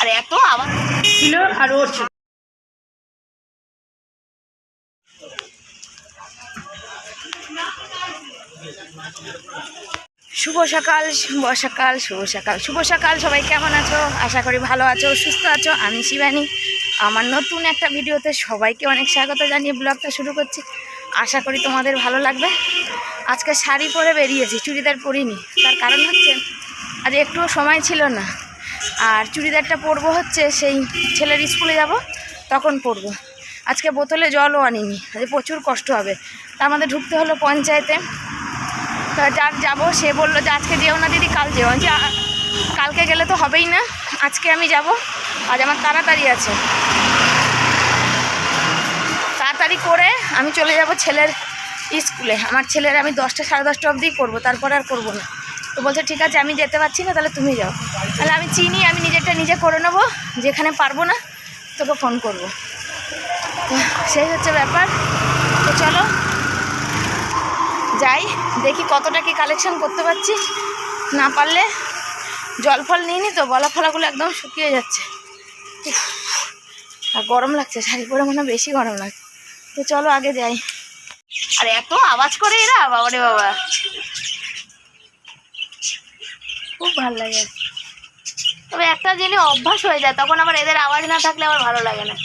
আর এত আবার ছিল আর ওর শুভ সকাল শুভ সকাল শুভ সকাল শুভ সকাল। সবাই কেমন আছো? আশা করি ভালো আছো, সুস্থ আছো। আমি শিবানী। আমার নতুন একটা ভিডিওতে সবাইকে অনেক স্বাগত জানিয়ে ব্লগটা শুরু করছি। আশা করি তোমাদের ভালো লাগবে। আজকে শাড়ি পরে বেরিয়েছি, চুড়িদার পরিনি। তার কারণ হচ্ছে, আজ একটুও সময় ছিল না। আর চুড়িদারটা পরবো হচ্ছে সেই ছেলের স্কুলে যাব, তখন পরবো। আজকে বোতলে জলও আনিনি প্রচুর কষ্ট হবে। তার মধ্যে ঢুকতে হলো পঞ্চায়েতে। তো যার যাব। সে বলল যে আজকে যেও না দিদি, কাল যেও। "আ- কালকে গেলে তো হবেই না, আজকে আমি যাব। আজ আমার তাড়াতাড়ি আছে। তাড়াতাড়ি করে আমি চলে যাব ছেলের স্কুলে। আমার ছেলের আমি দশটা, সাড়ে দশটা অবধি করব তারপরে আর করব না। তো বলছে, ঠিক আছে, আমি যেতে পারছি না, তাহলে তুমি যাও। তাহলে আমি চিনি, আমি নিজেরটা নিজে করে নেব, যেখানে পারব না, তোকে ফোন করব। তো সেই হচ্ছে ব্যাপার। তো চলো, যাই, দেখি কতটা কি কালেকশন করতে পারছি। না পারলে জল ফল নিয়ে নি তো গলা ফলাগুলো একদম শুকিয়ে যাচ্ছে। আর গরম লাগছে, শাড়ি পরে মনে বেশি গরম লাগছে। তো চলো আগে যাই। আর এত আওয়াজ করে এরা, বাবারে বাবা। খুব ভালো লাগে। তবে একটা জিনিস অভ্যাস হয়ে যায় তখন আবার এদের আওয়াজ না থাকলে আবার ভালো লাগে না।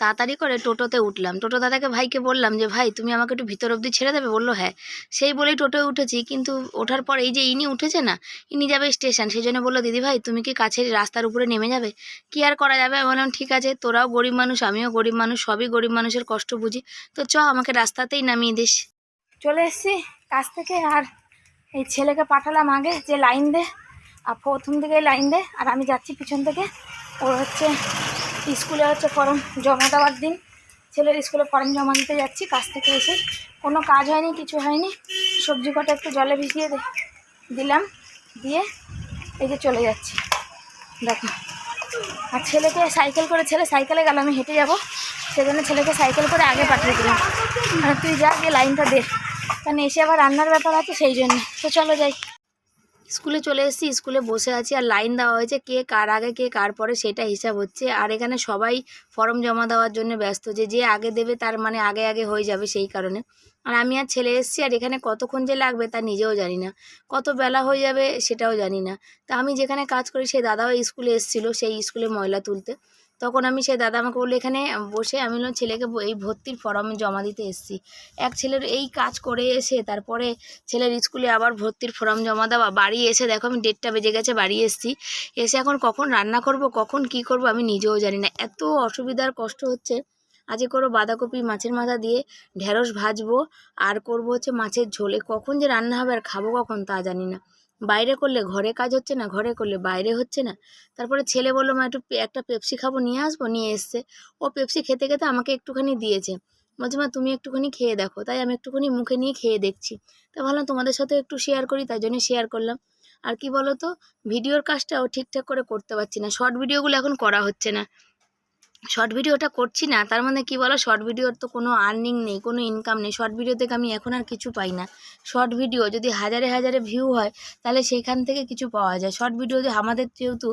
তাড়াতাড়ি করে টোটোতে উঠলাম। টোটো দাদাকে ভাইকে বললাম যে ভাই তুমি আমাকে একটু ভিতর অবধি ছেড়ে দেবে? বলল হ্যাঁ। সেই বলেই টোটোয় উঠেছি কিন্তু ওঠার পর এই যে ইনি উঠেছে না ইনি যাবে স্টেশন। সেই জন্য বলল দিদি ভাই তুমি কি কাছের রাস্তার উপরে নেমে যাবে? কি আর করা যাবে? আমি বললাম ঠিক আছে তোরাও গরিব মানুষ আমিও গরিব মানুষ সবই গরিব মানুষের কষ্ট বুঝি। তো চ আমাকে রাস্তাতেই নামিয়ে দিস। চলে এসেছি কাছ থেকে আর এই ছেলেকে পাঠালাম আগে যে লাইন দে, আর প্রথম দিকে লাইন দে, আর আমি যাচ্ছি পিছন থেকে। ওর হচ্ছে স্কুলে হচ্ছে ফর্ম জমা দেওয়ার দিন। ছেলের স্কুলে ফর্ম জমা দিতে যাচ্ছি কাছ থেকে এসে। কোনো কাজ হয়নি, কিছু হয়নি। সবজি কটা একটু জলে ভিজিয়ে দিলাম, দিয়ে এই যে চলে যাচ্ছি। দেখো। আর ছেলেকে সাইকেল করে, ছেলে সাইকেলে গেল, আমি হেঁটে যাব। সেজন্য ছেলেকে সাইকেল করে আগে পাঠিয়ে দিলাম। আর তুই যা, গিয়ে লাইনটা দে। কারণ এসে আবার রান্নার ব্যাপার আছে? সেই জন্য। তো চলো যাই। স্কুলে চলে এসেছি, স্কুলে বসে আছি আর লাইন দেওয়া হয়েছে কে কার আগে, কে কার পরে, সেটা হিসাব হচ্ছে। আর এখানে সবাই ফর্ম জমা দেওয়ার জন্য ব্যস্ত যে যে আগে দেবে তার মানে আগে আগে হয়ে যাবে সেই কারণে। আর আমি আর ছেলে এসেছি আর এখানে কতক্ষণ যে লাগবে তা নিজেও জানি না। কত বেলা হয়ে যাবে সেটাও জানি না। তা আমি যেখানে কাজ করি, সেই দাদাও স্কুলে এসেছিল, সেই স্কুলে ময়লা তুলতে। তখন আমি সেই দাদা আমাকে বলল, এখানে বসে আমি বললাম, ছেলেকে এই ভর্তির ফর্ম জমা দিতে এসেছি। এক ছেলের এই কাজ করে এসে তারপরে ছেলের স্কুলে আবার ভর্তির ফর্ম জমা দেওয়া, বাড়ি এসে দেখো আমি ডেটটা বেজে গেছে, বাড়ি এসেছি। এসে এখন কখন রান্না করব, কখন কি করব আমি নিজেও জানি না। এত অসুবিধার কষ্ট হচ্ছে আজকে করো বাঁধাকপি, মাছের মাথা দিয়ে ঢেঁড়স ভাজবো, আর করব হচ্ছে মাছের ঝোলে, কখন যে রান্না হবে আর খাব কখন তা জানি না। বাইরে করলে ঘরে কাজ হচ্ছে না, ঘরে করলে বাইরে হচ্ছে না। তারপরে ছেলে বলল, মা, একটু একটা পেপসি খাব, নিয়ে আসব? নিয়ে এসছে। ও পেপসি খেতে খেতে আমাকে একটুখানি দিয়েছে। বলছে, মা, তুমি একটুখানি খেয়ে দেখো। তাই আমি একটুখানি মুখে নিয়ে খেয়ে দেখছি। তা ভাবলাম তোমাদের সাথে একটু শেয়ার করি, তাই জন্য শেয়ার করলাম। আর কি বলো তো ভিডিওর কাজটাও ঠিকঠাক করে করতে পারছি না। শর্ট ভিডিওগুলো এখন করা হচ্ছে না। শর্ট ভিডিওটা করছি না, তার মানে কি বলো? শর্ট ভিডিওর তো কোনো আর্নিং নেই, কোনো ইনকাম নেই। শর্ট ভিডিও থেকে আমি এখন আর কিছু পাই না। শর্ট ভিডিও যদি হাজারে হাজারে ভিউ হয়, তাহলে সেখান থেকে কিছু পাওয়া যায়। শর্ট ভিডিও আমাদের যেহেতু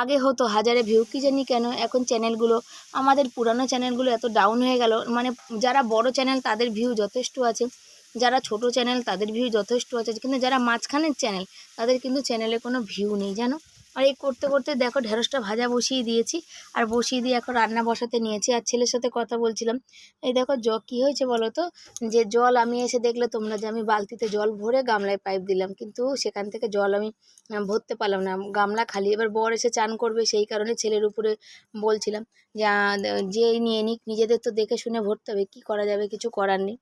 আগে হতো হাজারে ভিউ কি জানি কেন? এখন চ্যানেলগুলো আমাদের পুরানো চ্যানেলগুলো এত ডাউন হয়ে গেল। মানে যারা বড় চ্যানেল তাদের ভিউ যথেষ্ট আছে। যারা ছোট চ্যানেল তাদের ভিউ যথেষ্ট আছে। কিন্তু যারা মাঝখানের চ্যানেল তাদের কিন্তু চ্যানেলে কোনো ভিউ নেই, জানো? আর এই করতে করতে দেখো ঢেঁড়সটা ভাজা বসিয়ে দিয়েছি, আর বসিয়ে দিয়ে এখন রান্না বসাতে নিয়েছি। আর ছেলের সাথে কথা বলছিলাম, এই দেখো জ, কী হয়েছে বলো তো? যে জল আমি এসে দেখলে তোমরা যে আমি বালতিতে জল ভরে গামলায় পাইপ দিলাম, কিন্তু সেখান থেকে জল আমি ভরতে পারলাম না। গামলা খালি, এবার বর এসে চান করবে, সেই কারণে ছেলের উপরে বলছিলাম যে যে নিয়ে নিক, নিজেদের তো দেখে শুনে ভরতে হবে, কী করা যাবে? কিছু করার নেই।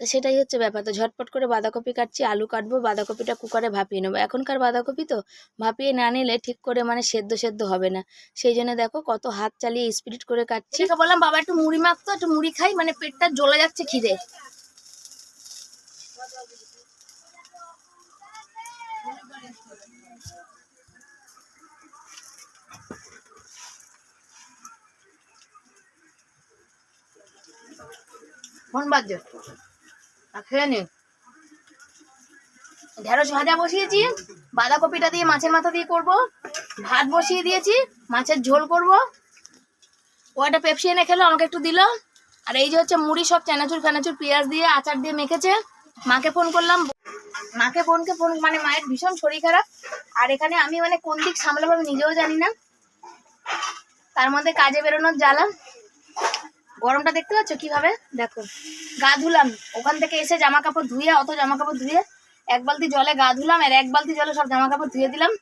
তো সেটাই হচ্ছে ব্যাপার। তো ঝটপট করে বাঁধাকপি কাটছি, আলু কাটবো, বাঁধাকপিটা কুকারে ভাপিয়ে নেব। এখনকার বাঁধাকপি তো ভাপিয়ে না নিলে ঠিক করে মানে সেদ্ধ সেদ্ধ হবে না। সেই জন্য দেখো কত হাত চালিয়ে স্পিড করে কাটছি। বললাম, বাবা, একটু মুড়ি মাখতো একটু মুড়ি খাই মানে পেটটা জ্বলে যাচ্ছে খিদে। ফোন বাজছে খেয়ে নে। ঢেঁড়স ভাজা বসিয়েছি, বাঁধাকপিটা দিয়ে মাছের মাথা দিয়ে করব, ভাত বসিয়ে দিয়েছি, মাছের ঝোল করব। ও একটা পেপসি এনে খেলো, আমাকে একটু দিল। আর এই যে হচ্ছে মুড়ি সব চানাচুর ফেনাচুর পেঁয়াজ দিয়ে আচার দিয়ে মেখেছে। মাকে ফোন করলাম, মাকে ফোনকে ফোন মানে মায়ের ভীষণ শরীর খারাপ। আর এখানে আমি মানে কোন দিক সামলাবো আমি নিজেও জানি না। তার মধ্যে কাজে বেরোনোর জ্বালা। গরমটা দেখতে পাচ্ছ কীভাবে? দেখো, গা ধুলাম। ওখান থেকে এসে জামা কাপড় ধুয়ে, অত জামা কাপড় ধুয়ে এক বালতি জলে গা ধুলাম আর এক বালতি জলে সব জামা কাপড় ধুয়ে দিলাম।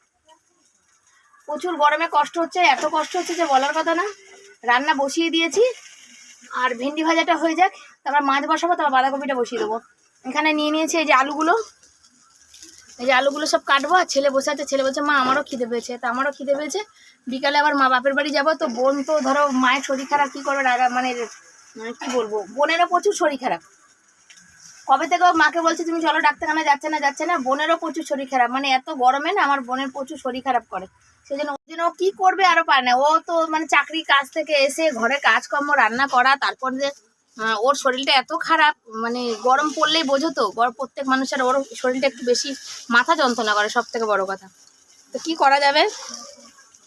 প্রচুর গরমে কষ্ট হচ্ছে, এত কষ্ট হচ্ছে যে বলার কথা না। রান্না বসিয়ে দিয়েছি, আর ভেন্ডি ভাজাটা হয়ে যাক। তারপর মাছ বসাবো, তারপর বাঁধাকপিটা বসিয়ে দেবো। এখানে নিয়ে নিয়েছি এই যে আলুগুলো। এই যে আলুগুলো সব কাটবো, আর ছেলে বসে আছে। ছেলে বলছে, মা, আমারও খিদে পেয়েছে। তা আমারও খিদে পেয়েছে। বিকালে আবার মা বাপের বাড়ি যাব, তো বোন তো ধরো মায়ের শরীর খারাপ, কী করবে? মানে মানে কি বলব? বোনেরও প্রচুর শরীর খারাপ। কবে থেকে মাকে বলছে, তুমি চলো ডাক্তারখানা যাচ্ছে না যাচ্ছে না? বোনেরও প্রচুর শরীর খারাপ। মানে এত গরমে না আমার বোনের প্রচুর শরীর খারাপ করে। সেই জন্য ওই জন্য ও কি করবে আরও পারে না। ও তো মানে চাকরি কাজ থেকে এসে ঘরে কাজকর্ম, রান্না করা, তারপর যে ওর শরীরটা এত খারাপ মানে গরম পড়লেই বোঝো তো প্রত্যেক মানুষের ওর শরীরটা একটু বেশি মাথা যন্ত্রণা করে সব থেকে বড় কথা। তো কী করা যাবে?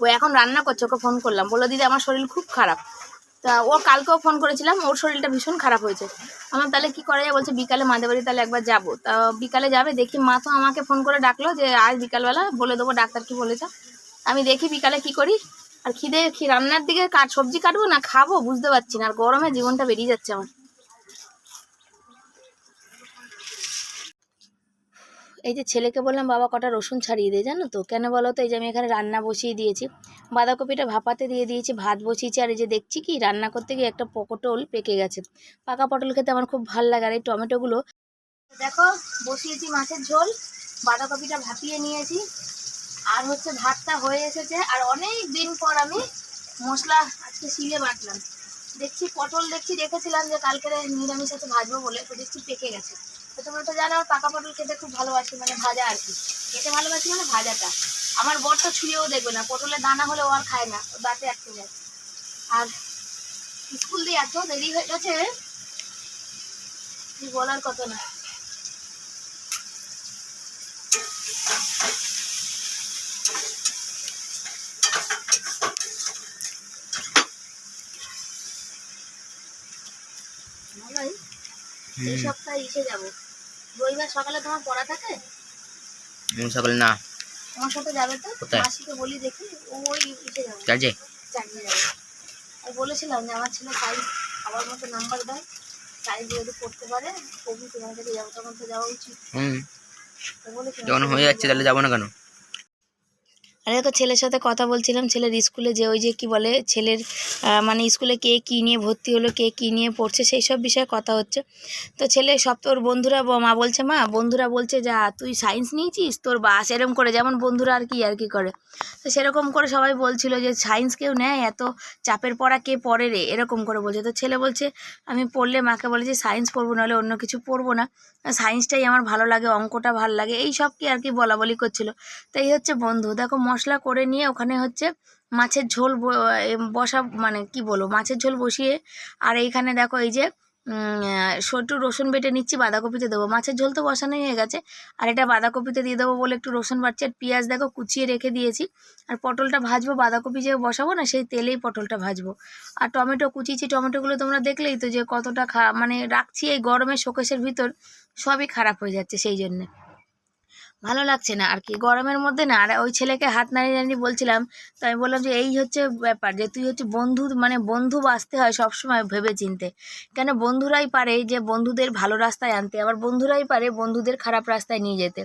ও এখন রান্না করছে, ওকে ফোন করলাম। বলল, দিদি, আমার শরীর খুব খারাপ। তা ও কালকেও ফোন করেছিলাম, ওর শরীরটা ভীষণ খারাপ হয়েছে। আমার তাহলে কি করা যায়? বলছে, বিকালে মাদের বাড়ি তাহলে একবার যাব। তা বিকালে যাবে, দেখি মা তো আমাকে ফোন করে ডাকলো যে আজ বিকালবেলা, বলে দেবো ডাক্তার কি বলেছে। আমি দেখি বিকালে কি করি। আর খিদে রান্নার দিকে কাট সবজি কাটবো না খাব? বুঝতে পারছি না। আর গরমে জীবনটা বেরিয়ে যাচ্ছে আমার। এই যে ছেলেকে বললাম, বাবা, কটা রসুন ছাড়িয়ে দে, জানো তো? কেন বলো তো, এই যে আমি এখানে রান্না বসিয়ে দিয়েছি। বাঁধাকপিটা ভাপাতে দিয়ে দিয়েছি, ভাত বসিয়েছি, আর এই যে দেখছি কি, রান্না করতে গিয়ে একটা পকটল পেকে গেছে। পাকা পটল খেতে আমার খুব ভালো লাগে, আর এই টমেটোগুলো দেখো, বসিয়েছি মাছের ঝোল, বাঁধাকপিটা ভাপিয়ে নিয়েছি। আর হচ্ছে ভাতটা হয়ে এসেছে, আর অনেক দিন পর আমি মশলা আজকে শিলে বাটলাম। দেখছি, পটল দেখছি, রেখেছিলাম যে কালকে নিরামিষ সাথে ভাজবো বলে তো দেখছি পেকে গেছে। তো তোমরা তো জানো, পাকা পটল খেতে খুব ভালোবাসি মানে ভাজা আর কি। খেতে ভালোবাসি মানে ভাজাটা। আমার বর তো ছুঁয়েও দেখবে না, পটলের দানা হলে ও আর খায় না ও দাঁতে আটকে যায়। আর স্কুল দিয়ে এত দেরি হয়ে গেছে বলার কত না। এই সপ্তাহে ইসে যাব। রবিবার সকালে তোমার পড়া থাকে? সকালে না। আমার সাথে যাবে তো? মাসিকে বলি দেখি ও ওই ইসে যাবে। চার্জে? বলেছিলাম যে আমার ছেলে সাইজ আমার মতো নাম্বার দেয় সাইজ যদি করতে পারে কবি তোমার কাছে যাব তখন তো যাওয়া উচিত। হুম। যখন হয়ে যাচ্ছে তাহলে যাব না কেন? আরে দেখো ছেলের সাথে কথা বলছিলাম, ছেলের স্কুলে যে ওই যে কি বলে, ছেলের মানে স্কুলে কে কী নিয়ে ভর্তি হলো, কে কী নিয়ে পড়ছে, সেই সব বিষয়ে কথা হচ্ছে। তো ছেলে সব, তোর বন্ধুরা ব- মা বলছে, মা, বন্ধুরা বলছে যা, তুই সায়েন্স নিয়েছিস? তোর বাস এরকম করে, যেমন বন্ধুরা আর কি আর কি করে। তো সেরকম করে সবাই বলছিল যে সায়েন্স কেউ নেয়? এত চাপের পড়া কে পড়ে রে? এরকম করে বলছে। তো ছেলে বলছে, আমি পড়লে মাকে বলে যে সায়েন্স পড়ব, নাহলে অন্য কিছু পড়ব না। সায়েন্সটাই আমার ভালো লাগে, অঙ্কটা ভালো লাগে। এই সব কি আর কি বলা বলি করছিল। তো এই হচ্ছে বন্ধু। দেখো মশলা করে নিয়ে ওখানে হচ্ছে মাছের ঝোল বসা মানে কি বলব, মাছের ঝোল বসিয়ে আর এইখানে দেখো এই যে একটু রসুন বেটে নিচ্ছি, বাঁধাকপিতে দেবো। মাছের ঝোল তো বসানোই হয়ে গেছে, আর এটা বাঁধাকপিতে দিয়ে দেবো বলে একটু রসুন বাড়ছে, আর পেঁয়াজ দেখো কুচিয়ে রেখে দিয়েছি। আর পটলটা ভাজবো, বাঁধাকপি যে বসাবো না, সেই তেলেই পটলটা ভাজবো। আর টমেটো কুচিয়েছি টমেটোগুলো তোমরা দেখলেই তো যে কতটা খা মানে রাখছি এই গরমে শোকেশের ভিতর, সবই খারাপ হয়ে যাচ্ছে সেই জন্যে। ভালো লাগছে না। আর কি গরমের মধ্যে না, আর ওই ছেলেকে হাত নাড়িয়ে নাড়িয়ে বলছিলাম, তো আমি বললাম যে এই হচ্ছে ব্যাপার যে তুই হচ্ছে বন্ধু মানে বন্ধু বাঁচতে হয় সবসময় ভেবে চিনতে কেন বন্ধুরাই পারে যে বন্ধুদের ভালো রাস্তায় আনতে, আবার বন্ধুরাই পারে বন্ধুদের খারাপ রাস্তায় নিয়ে যেতে।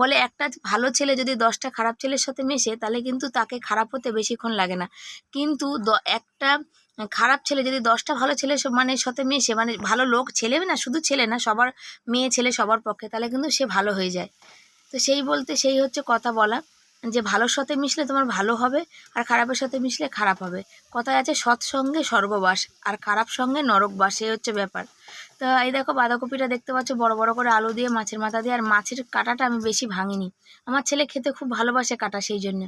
বলে একটা ভালো ছেলে যদি দশটা খারাপ ছেলের সাথে মেশে, তাহলে কিন্তু তাকে খারাপ হতে বেশিক্ষণ লাগে না। কিন্তু একটা খারাপ ছেলে যদি দশটা ভালো ছেলে মানে সাথে মেশে মানে ভালো লোক, ছেলে না, শুধু ছেলে না, সবার মেয়ে ছেলে সবার পক্ষে, তাহলে কিন্তু সে ভালো হয়ে যায়। তো সেই বলতে সেই হচ্ছে কথা বলা। যে ভালোর সাথে মিশলে তোমার ভালো হবে, আর খারাপের সাথে মিশলে খারাপ হবে। কথায় আছে সৎসঙ্গে স্বর্গবাস আর খারাপ সঙ্গে নরকবাস এই হচ্ছে ব্যাপার। তো এই দেখো বাঁধাকপিটা দেখতে পাচ্ছ, বড় বড় করে আলু দিয়ে, মাছের মাথা দিয়ে, আর মাছের কাঁটাটা আমি বেশি ভাঙিনি। আমার ছেলে খেতে খুব ভালোবাসে কাটা সেই জন্য।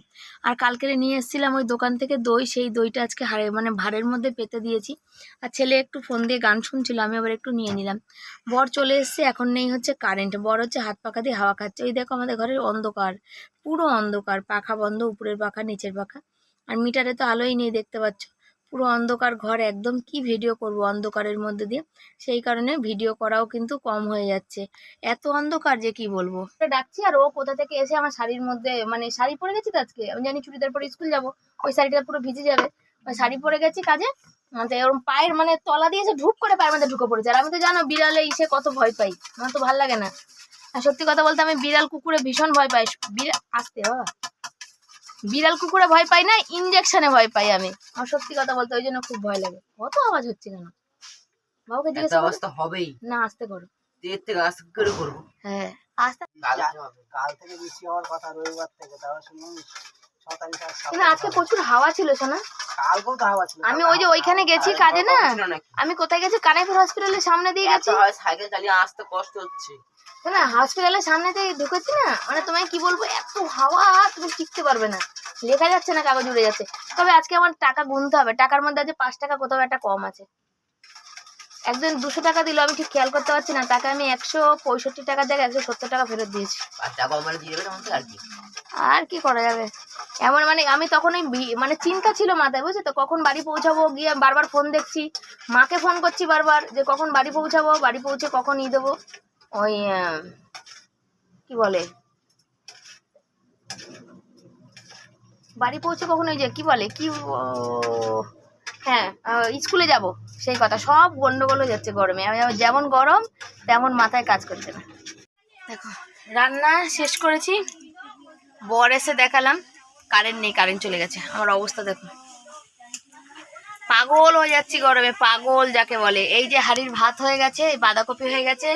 আর কালকে নিয়ে এসেছিলাম ওই দোকান থেকে দই, সেই দইটা আজকে হাড়ে মানে ভাড়ের মধ্যে পেতে দিয়েছি। আর ছেলে একটু ফোন দিয়ে গান শুনছিল, আমি আবার একটু নিয়ে নিলাম। বর চলে এসছে, এখন নেই হচ্ছে কারেন্ট বর হচ্ছে হাত পাখা দিয়ে হাওয়া খাচ্ছে। ওই দেখো আমাদের ঘরের অন্ধকার, পুরো অন্ধকার, পাখা বন্ধ, উপরের পাখা, নিচের পাখা। আর মিটারে তো আলোই নেই দেখতে পাচ্ছ। পুরো অন্ধকার ঘর একদম কি ভিডিও করব অন্ধকারের মধ্যে দিয়ে? সেই কারণে ভিডিও করাও কিন্তু কম হয়ে যাচ্ছে। এত অন্ধকার যে কি বলব? ডাকছি আর ও কোথা থেকে এসে আমার শাড়ির মধ্যে মানে শাড়ি পরে গেছি তো আজকে? আমি জানি চুড়িদার পরে স্কুল যাব ওই শাড়িটা পুরো ভিজে যাবে। শাড়ি পরে গেছি কাজে আহ, এরকম পায়ের মানে তলা দিয়েছে ঢুক করে পায়ের মধ্যে ঢুকে পড়েছে। আর আমি তো জানো বিড়ালে ইসে কত ভয় পাই আমার তো ভালো লাগে না। আর সত্যি কথা বলতে আমি বিড়াল কুকুরে ভীষণ ভয় পাই। বিড়াল আসতে বাবা। বিড়াল কুকুরে ভয় পাই না ইঞ্জেকশনে ভয় পাই আমি। আমার সত্যি কথা বলতে ওই জন্য খুব ভয় লাগে। কত আওয়াজ হচ্ছে কেন? বাবুকে জিজ্ঞাসা। অবস্থা হবেই। না আসতে করো। এর থেকে আস্তে করে করব। হ্যাঁ আসতে। কাল থেকে বৃষ্টি হওয়ার কথা রবিবার থেকে তাহলে কিন্তু আজকে প্রচুর হাওয়া ছিল শোনা। কালকেও তো হাওয়া ছিল আমি ওই যে ওইখানে গেছি কাজে না? আমি কোথায় গেছি? কানাইপুর হসপিটালের সামনে দিয়ে গেছি। হয় সাইকেল চালিয়ে আসতে কষ্ট হচ্ছে। না হসপিটালের সামনে দিয়ে ঢুকেছি না মানে তোমায় কি বলব এত হাওয়া তুমি টিকতে পারবে না। লেখা যাচ্ছে না কাগজ উড়ে যাচ্ছে। তবে আজকে আমার টাকা গুনতে হবে টাকার মধ্যে আছে পাঁচ টাকা কোথাও একটা কম আছে। একদিন দুশো টাকা দিল আমি ঠিক খেয়াল করতে পারছি না তাকে আমি একশো পঁয়ষট্টি টাকার জায়গায় একশো সত্তর টাকা ফেরত দিয়েছি। আর মানে আর কি? করা যাবে? এমন মানে আমি তখন ওই মানে চিন্তা ছিল মাথায় বুঝছ তো? কখন বাড়ি পৌঁছাবো গিয়ে বারবার ফোন দেখছি। মাকে ফোন করছি বারবার যে কখন বাড়ি পৌঁছাবো বাড়ি পৌঁছে কখন ই দেবো? ওই কি বলে? বাড়ি পৌঁছে কখন ওই যে, কি বলে? কি হ্যাঁ স্কুলে যাব, সেই কথা। সব গন্ডগোল হয়ে যাচ্ছে গরমে। আমি যেমন গরম, তেমন মাথায় কাজ করছে না। দেখো, রান্না শেষ করেছি। বর এসে দেখালাম। কারেন্ট নেই, কারেন্ট চলে গেছে। আমার অবস্থা দেখো। পাগল হয়ে যাচ্ছি গরমে, পাগল যাকে বলে। এই যে হাড়ির ভাত হয়ে গেছে, বাঁধাকপি হয়ে গেছে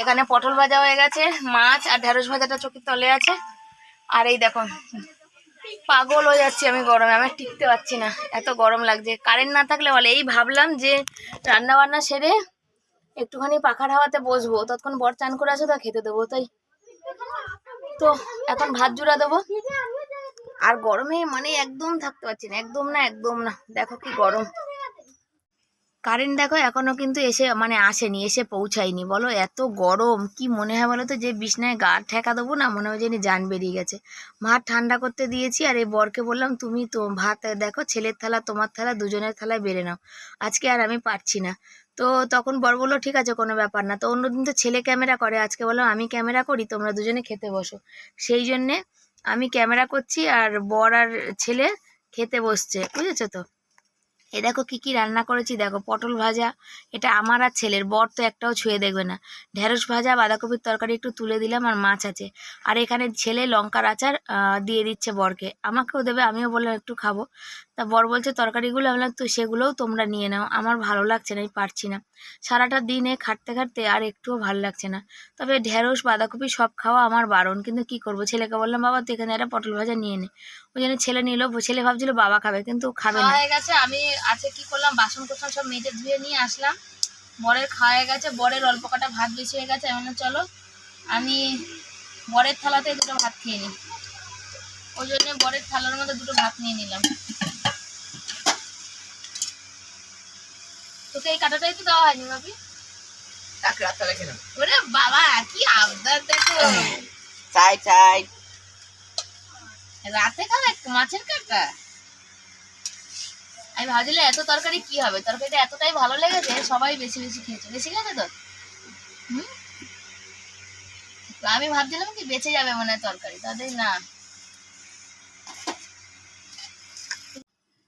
এখানে পটল ভাজা হয়ে গেছে, মাছ আর ঢেঁড়স ভাজাটা চোখের তলে আছে। আর এই দেখো পাগল হয়ে যাচ্ছি আমি গরমে, আমি টিকতে পারছি না, এত গরম লাগছে। কারেন্ট না থাকলে বলে, এই ভাবলাম যে রান্না বান্না সেরে একটুখানি পাখার হাওয়াতে বসবো, ততক্ষণ বর চান করে আসো তা খেতে দেবো তাই। তো এখন ভাত জুড়া দেবো। আর গরমে মানে একদম থাকতে পারছি না, একদম না একদম না, দেখো কি গরম। কারেন্ট দেখো এখনও কিন্তু এসে মানে আসেনি, এসে পৌঁছায়নি। বলো, এত গরম, কি মনে হয় বলো তো? যে বিছনায় গা ঠেকা দেবো না, মনে হয় যেন জান বেরিয়ে গেছে। ভাত ঠান্ডা করতে দিয়েছি, আর এই বরকে বললাম, তুমি তো ভাত, দেখো, ছেলের থালা, তোমার থালা, দুজনের থালায় বেড়ে নাও। আজকে আর আমি পারছি না। তো তখন বর বলল, ঠিক আছে, কোনো ব্যাপার না। তো অন্যদিন তো ছেলে ক্যামেরা করে, আজকে বললাম, আমি ক্যামেরা করি, তোমরা দুজনে খেতে বসো। সেই জন্যে আমি ক্যামেরা করছি, আর বর আর ছেলে খেতে বসছে, বুঝেছ তো? এ দেখো কি কি রান্না করেছি দেখো, পটল ভাজা, এটা আমার আর ছেলের, বর তো একটাও ছুঁয়ে দেখবে না। ঢেঁড়স ভাজা, বাঁধাকপির তরকারি একটু তুলে দিলাম আর মাছ আছে। আর এখানে ছেলে লঙ্কার আচার দিয়ে দিচ্ছে বরকে। আমাকেও দেবে, আমিও বললাম একটু খাব। তা বর বলছে, তরকারিগুলো আমি তো সেগুলোও তোমরা নিয়ে নাও। আমার ভালো লাগছে না, আমি পারছি না। সারাটা দিনে খাটতে খাটতে আর একটুও ভালো লাগছে না। তবে ঢেঁড়স, বাঁধাকপি সব খাওয়া আমার বারণ, কিন্তু কি করব? ছেলেকে বললাম, বাবা, তুই এখানে একটা পটল ভাজা নিয়ে নে। ওই জন্য ছেলে নিল ছেলে ভাবছিল বাবা খাবে, কিন্তু খাবে না। হয়ে গেছে, আমি আছে কি করলাম বাসন কোসন সব মেজে ধুয়ে নিয়ে আসলাম। বরের খাওয়া গেছে, বরের অল্প কটা ভাত বেশি হয়ে গেছে এমন চলো, আমি বরের থালাতে দুটো ভাত খেয়ে নিই ওই জন্য বরের থালার মধ্যে দুটো ভাত নিয়ে নিলাম। তোকে এই কাটাটাই তো দেওয়া হয়নি ভাবি। খেলাম ওরে বাবা কি আবদার দেখো। চাই চাই। রাতে খাবে? মাছের কাটা? আমি ভাবছিলাম এত তরকারি কি হবে? তরকারিটা এতটাই ভালো লেগেছে সবাই বেশি বেশি খেয়েছে। বেশি হুম? তো? আমি ভাবছিলাম কি বেঁচে যাবে মনে হয় তরকারি তাদের না?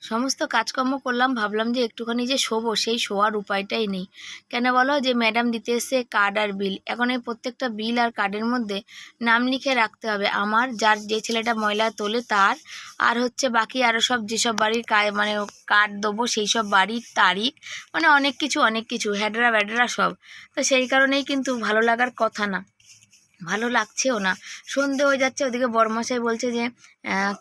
সমস্ত কাজকর্ম করলাম, ভাবলাম যে একটুখানি যে শোবো, সেই শোয়ার উপায়টাই নেই। কেন বলো যে ম্যাডাম দিতে এসে কার্ড আর বিল এখন এই প্রত্যেকটা বিল আর কার্ডের মধ্যে নাম লিখে রাখতে হবে। আমার, যার যে ছেলেটা ময়লা তোলে তার, আর হচ্ছে বাকি আরও সব যেসব বাড়ির মানে কার্ড দেবো সেই সব বাড়ির তারিখ মানে অনেক কিছু অনেক কিছু হ্যাডরা ব্যাডরা সব। তো সেই কারণেই কিন্তু ভালো লাগার কথা না। ভালো লাগছেও না। সন্ধে হয়ে যাচ্ছে, ওদিকে বরমশাই বলছে যে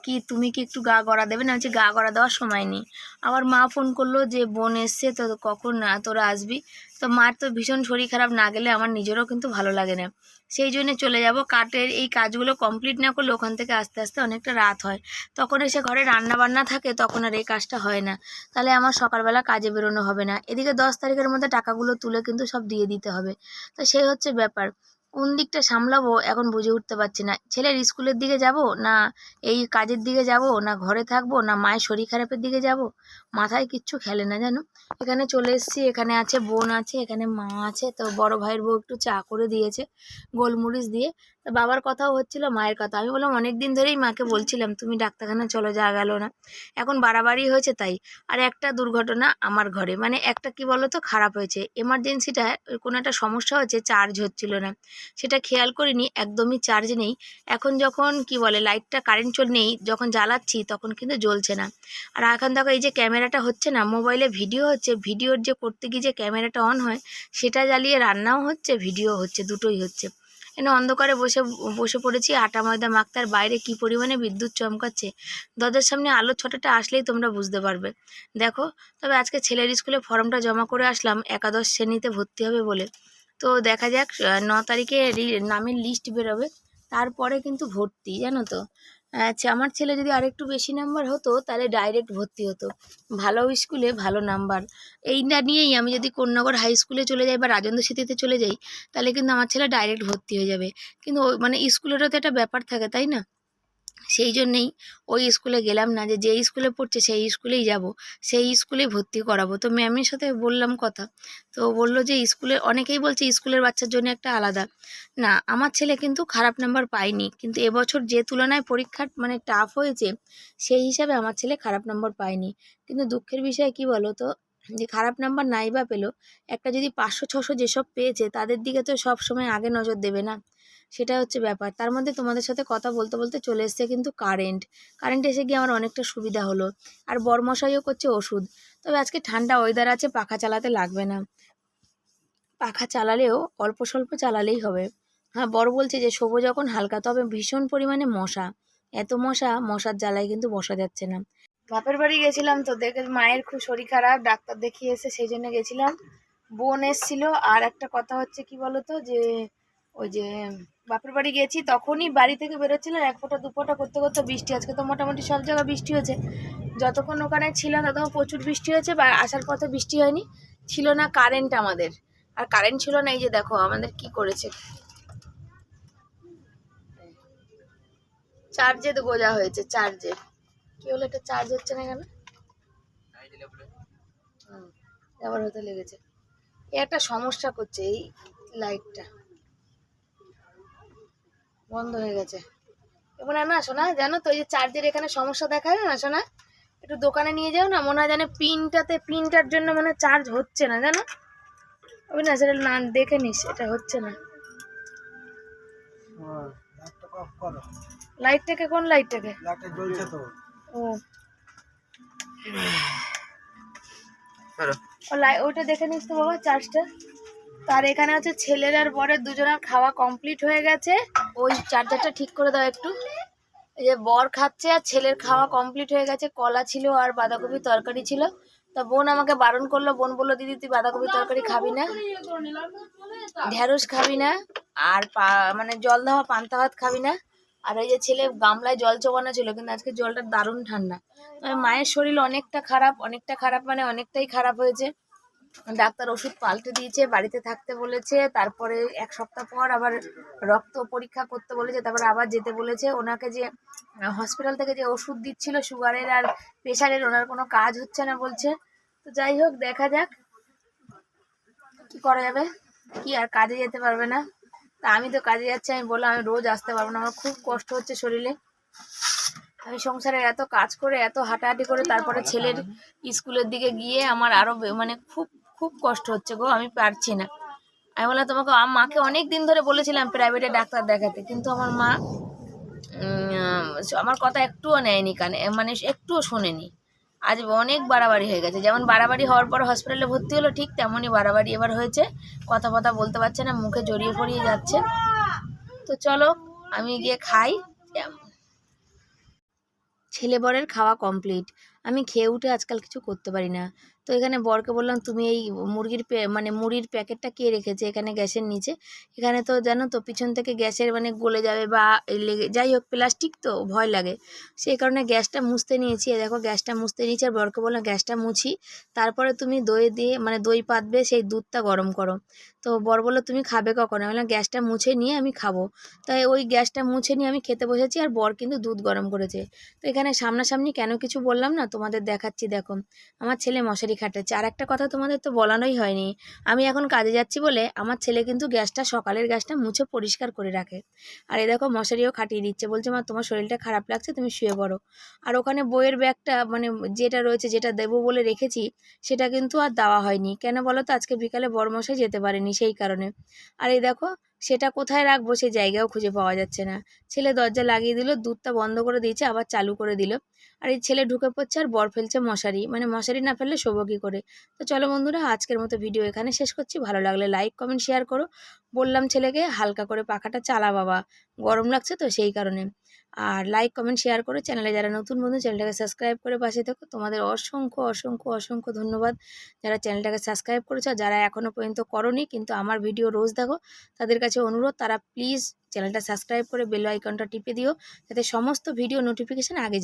কি তুমি কি একটু গা গড়া দেবে? না হচ্ছে গা গড়া দেওয়ার সময় নেই। আবার মা ফোন করল যে, বোন এসছে, তো কখন তোরা আসবি? তো মার তো ভীষণ শরীর খারাপ, না গেলে আমার নিজেরও কিন্তু ভালো লাগে না। সেই জন্য চলে যাব। কাঠের এই কাজগুলো কমপ্লিট না করলে ওখান থেকে আস্তে আস্তে অনেকটা রাত হয়। তখন এসে ঘরে রান্না বান্না থাকে, তখন আর এই কাজটা হয় না। তাহলে আমার সকালবেলা কাজে বেরোনো হবে না। এদিকে দশ তারিখের মধ্যে টাকাগুলো তুলে কিন্তু সব দিয়ে দিতে হবে। তো সেই হচ্ছে ব্যাপার। কোন দিকটা সামলাবো এখন বুঝে উঠতে পারছি না। ছেলের স্কুলের দিকে যাব না এই কাজের দিকে যাব, না ঘরে থাকব, না মায়ের শরীর খারাপের দিকে যাব? মাথায় কিচ্ছু খেলে না জানো? এখানে চলে এসেছি, এখানে আছে, বোন আছে, এখানে মা আছে, তো বড় ভাইয়ের বউ একটু চা করে দিয়েছে গোলমরিচ দিয়ে। তো বাবার কথাও হচ্ছিল, মায়ের কথা। আমি বললাম অনেক দিন ধরেই মাকে বলছিলাম, তুমি ডাক্তারখানা চলো, যা গেল না। এখন বাড়াবাড়ি হয়েছে তাই। আর একটা দুর্ঘটনা আমার ঘরে মানে একটা কি বলো তো খারাপ হয়েছে। এমার্জেন্সিটা কোনো একটা সমস্যা হয়েছে চার্জ হচ্ছিল না। সেটা খেয়াল করিনি, একদমই চার্জ নেই। এখন যখন কি বলে লাইটটা কারেন্ট চল নেই, যখন জ্বালাচ্ছি, তখন কিন্তু জ্বলছে না। আর এখন দেখো, এই যে ক্যামেরাটা হচ্ছে না মোবাইলে ভিডিও হচ্ছে ভিডিওর যে করতে গিয়ে যে ক্যামেরাটা অন হয়, সেটা জ্বালিয়ে রান্নাও হচ্ছে ভিডিও হচ্ছে, দুটোই হচ্ছে। এনে অন্ধকারে বসে বসে পড়েছি? আটা, ময়দা মাখতে আর বাইরে কি পরিমাণে বিদ্যুৎ চমকাচ্ছে? দরজার সামনে আলো ছটাটা আসলেই তোমরা বুঝতে পারবে। দেখো, তবে আজকে ছেলের স্কুলে ফর্মটা জমা করে আসলাম, একাদশ শ্রেণীতে ভর্তি হবে বলে। তো দেখা যাক ন তারিখে নামের লিস্ট বেরোবে। তারপরে কিন্তু ভর্তি, জানো তো? আচ্ছা আমার ছেলে যদি আরেকটু বেশি নাম্বার হতো, তাহলে ডাইরেক্ট ভর্তি হতো। ভালো স্কুলে ভালো নাম্বার এইটা নিয়েই আমি যদি কন্যাগর হাই স্কুলে চলে যাই বা রাজেন্দ্র স্মৃতিতে চলে যাই, তাহলে কিন্তু আমার ছেলে ডাইরেক্ট ভর্তি হয়ে যাবে। কিন্তু মানে স্কুলেরও তো একটা ব্যাপার থাকে, তাই না? সেই জন্যেই ওই স্কুলে গেলাম না যে, যেই স্কুলে পড়ছে সেই স্কুলেই যাব। সেই স্কুলেই ভর্তি করাবো। তো ম্যামের সাথে বললাম কথা। তো বলল যে, স্কুলে অনেকেই বলছে স্কুলের বাচ্চার জন্য একটা আলাদা। না, আমার ছেলে কিন্তু খারাপ নাম্বার পায়নি। কিন্তু এবছর যে তুলনায় পরীক্ষার মানে টাফ হয়েছে, সেই হিসাবে আমার ছেলে খারাপ নাম্বার পায়নি। কিন্তু দুঃখের বিষয় কি বলো তো যে, খারাপ নাম্বার নাই বা পেল। একটা যদি পাঁচশো, ছশো যেসব পেয়েছে, তাদের দিকে তো সব সময় আগে নজর দেবে না। সেটা হচ্ছে ব্যাপার। তার মধ্যে তোমাদের সাথে কথা বলতে বলতে চলে এসছে কিন্তু কারেন্ট কারেন্ট এসে গিয়ে আমার অনেকটা সুবিধা হলো। আর বরমশাইও করছে ওষুধ। তবে আজকে ঠান্ডা ওয়েদার আছে, পাখা চালাতে লাগবে না। পাখা চালালেও অল্প স্বল্প চালালেই হবে। হ্যাঁ বড় বলছে যে শোবো যখন হালকা, তবে ভীষণ পরিমাণে মশা। এত মশা, মশার জ্বালায় কিন্তু বসা যাচ্ছে না। বাপের বাড়ি গেছিলাম তো দেখে, মায়ের খুব শরীর খারাপ, ডাক্তার দেখিয়ে এসে সেই জন্য গেছিলাম। বোন এসছিল, আর একটা কথা হচ্ছে কি বলতো যে ওই যে বাপের বাড়ি গেছি, তখনই বাড়ি থেকে বেরোচ্ছিলাম, এক ফোঁটা, দু ফোঁটা করতে করতে বৃষ্টি, আজকে তো মোটামুটি সব জায়গায় বৃষ্টি হয়েছে। যতক্ষণ ওখানে ছিলাম ততক্ষণ প্রচুর বৃষ্টি হয়েছে, বা আসার পথে বৃষ্টি হয়নি, ছিল না কারেন্ট আমাদের। আর কারেন্ট ছিল না, এই যে দেখো আমাদের কি করেছে। চার্জে তো গোজা হয়েছে চার্জে কি হলো এটা চার্জ হচ্ছে না কেন? আবার হতে লেগেছে। এ একটা সমস্যা করছে এই লাইটটা বন্ধ হয়ে গেছে। এবার না শোনা জানো তো এই যে চার্জের এখানে সমস্যা দেখা যায় না শোনা একটু দোকানে নিয়ে যাও না মনে হয় জানে পিনটাতে পিনটার জন্য মনে চার্জ হচ্ছে না জানো? ওই না সেটা না দেখে নিস এটা হচ্ছে না। লাইটটাকে কোন লাইটটাকে ল্যাপটপ জ্বলছে তো। ও। করো ও ওইটা দেখে নিস তো বাবা চার্জটা। তার এখানে হচ্ছে ছেলের আর বরের দুজনের খাওয়া কমপ্লিট হয়ে গেছে। ওই চার্জারটা ঠিক করে দাও একটু। এই যে বর খাচ্ছে আর ছেলের খাওয়া কমপ্লিট হয়ে গেছে। কলা ছিল আর বাঁধাকপি তরকারি ছিল। তা বোন আমাকে বারণ করল, বোন বলল, দিদি, তুই বাঁধাকপি তরকারি খাবি না। ঢেঁড়স খাবি না। আর মানে জল দেওয়া পান্তা ভাত খাবি না। আর ওই যে ছেলে গামলায় জল চোবানো ছিল, কিন্তু আজকে জলটা দারুণ ঠান্ডা। মায়ের শরীর অনেকটা খারাপ অনেকটা খারাপ মানে অনেকটাই খারাপ হয়েছে। ডাক্তার ওষুধ পাল্টে দিয়েছে, বাড়িতে থাকতে বলেছে, তারপরে এক সপ্তাহ পর আবার রক্ত পরীক্ষা করতে বলেছে, তারপরে আবার যেতে বলেছে। ওনাকে যে হসপিটাল থেকে যে ওষুধ দিচ্ছিল সুগারের আর প্রেশারের ওনার কোনো কাজ হচ্ছে না বলছে। তো যাই হোক, দেখা যাক কি করা যাবে, কি আর কাজে যেতে পারবে না। তা আমি তো কাজে যাচ্ছি, আমি বললাম, আমি রোজ আসতে পারব না, আমার খুব কষ্ট হচ্ছে শরীরে। আমি সংসারের এত কাজ করে, এত হাঁটাহাঁটি করে, তারপরে ছেলের স্কুলের দিকে গিয়ে আমার আরও মানে খুব খুব কষ্ট হচ্ছে গো, আমি পারছি না। আমি বললাম, তোমাকে মাকে অনেক দিন ধরে বলেছিলাম প্রাইভেটে ডাক্তার দেখাতে, কিন্তু আমার মা আমার কথা একটুও নেয়নি কানে মানে একটুও শোনেনি। আজ অনেক বাড়াবাড়ি হয়ে গেছে, যেমন বাড়াবাড়ি হওয়ার পর হসপিটালে ভর্তি হলো, ঠিক তেমনই বাড়াবাড়ি এবার হয়েছে। কথা কথা বলতে পারছে না, মুখে জড়িয়ে পড়িয়ে যাচ্ছে। তো চলো, আমি গিয়ে খাই। ছেলে বরের খাওয়া কমপ্লিট আমি খেয়ে উঠে আজকাল কিছু করতে পারি না। তো এখানে বরকে বললাম, তুমি এই মুরগির মানে মুড়ির প্যাকেটটা কে রেখেছে এখানে গ্যাসের নিচে? এখানে তো জানো তো, পিছন থেকে গ্যাসের মানে গলে যাবে বা লেগে, যাই হোক, প্লাস্টিক তো, ভয় লাগে। সেই কারণে গ্যাসটা মুছতে নিয়েছি। দেখো, গ্যাসটা মুছতে নিয়েছি আর বরকে বললাম, গ্যাসটা মুছি। তারপরে তুমি দই দিয়ে মানে দই পাতবে, সেই দুধটা গরম করো। তো বর বলল, তুমি খাবে কখন? আমি বললাম, গ্যাসটা মুছে নিয়ে আমি খাব। তাই ওই গ্যাসটা মুছে নিয়ে আমি খেতে বসেছি আর বর কিন্তু দুধ গরম করেছে। তো এখানে সামনাসামনি কেন কিছু বললাম না? তোমাদের দেখাচ্ছি, দেখো। আমার ছেলে মশারি খাটাচ্ছে। আর একটা কথা তোমাদের তো বলানোই হয়নি। আমি এখন কাজে যাচ্ছি বলে আমার ছেলে কিন্তু গ্যাসটা, সকালের গ্যাসটা মুছে পরিষ্কার করে রাখে। আর এই দেখো মশারিও খাটিয়ে দিচ্ছে। বলছে, মা, তোমার শরীরটা খারাপ লাগছে, তুমি শুয়ে পড়ো। আর ওখানে বইয়ের ব্যাগটা মানে যেটা রয়েছে, যেটা দেবো বলে রেখেছি, সেটা কিন্তু আর দেওয়া হয়নি। কেন বলো তো? আজকে বিকালে বড়মশাই যেতে পারেনি সেই কারণে। আর এই দেখো সেটা কোথায় রাখব? সেই জায়গাও খুঁজে পাওয়া যাচ্ছে না। ছেলে দরজা লাগিয়ে দিল, দুধটা বন্ধ করে দিয়েছে, আবার চালু করে দিল। আর এই ছেলে ঢুকে পড়ছে আর বর ফেলছে মশারি। মানে মশারি না ফেললে শোভ কী করে? তো চলো বন্ধুরা, আজকের মতো ভিডিও এখানে শেষ করছি। ভালো লাগলে লাইক কমেন্ট শেয়ার করো। বললাম ছেলেকে, হালকা করে পাখাটা চালা বাবা, গরম লাগছে তো সেই কারণে। আর লাইক কমেন্ট শেয়ার করে চ্যানেলে যারা নতুন বন্ধু চ্যানেলটাকে সাবস্ক্রাইব করে পাশে থেকো। তোমাদের অসংখ্য অসংখ্য অসংখ্য ধন্যবাদ। যারা চ্যানেলটাকে সাবস্ক্রাইব করেছ, যারা এখনও পর্যন্ত করনি, কিন্তু আমার ভিডিও রোজ দেখো, তাদের কাছে অনুরোধ, তারা প্লিজ চ্যানেলটা সাবস্ক্রাইব করে বেল আইকনটা টিপে দিও, যাতে সমস্ত ভিডিও নোটিফিকেশান আগে যায়।